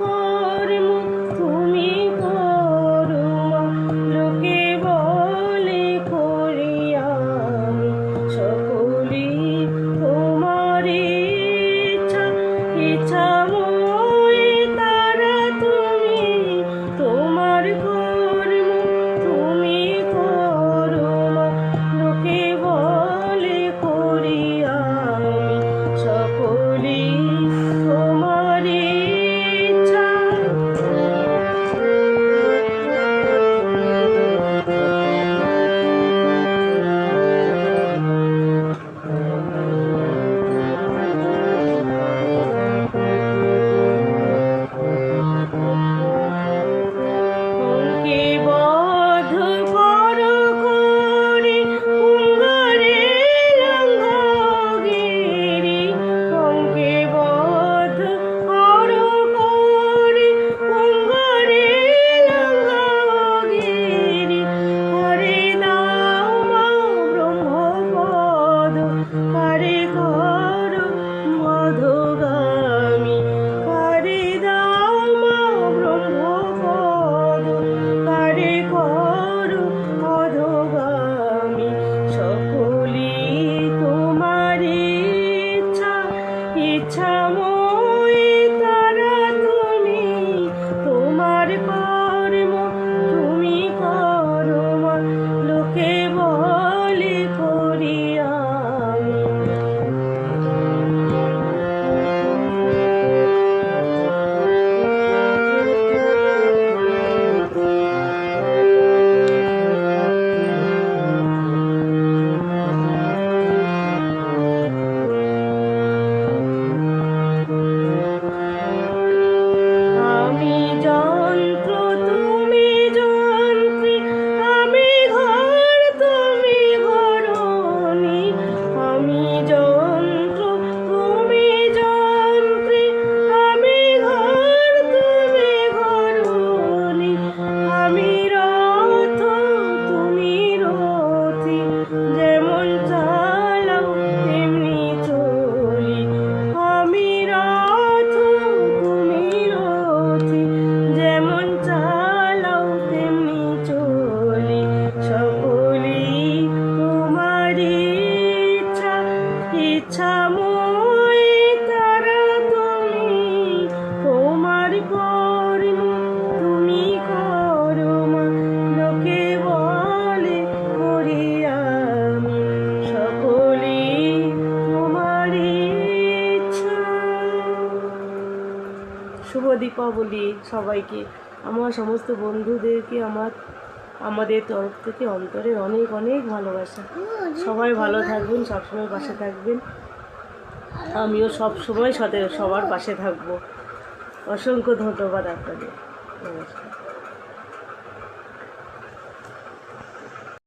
কর্ম তুমি লোকে বলে করিয়া তোমার ইচ্ছা। muy দীপাবলি সবাইকে, আমার সমস্ত বন্ধুদেরকে, আমার, আমাদের তরফ থেকে অন্তরে অনেক অনেক ভালোবাসা। সবাই ভালো থাকবেন, সবসময় পাশে থাকবেন। আমিও সব সময় সাথে, সবার পাশে থাকব। অসংখ্য ধন্যবাদ আপনাদের। নমস্কার।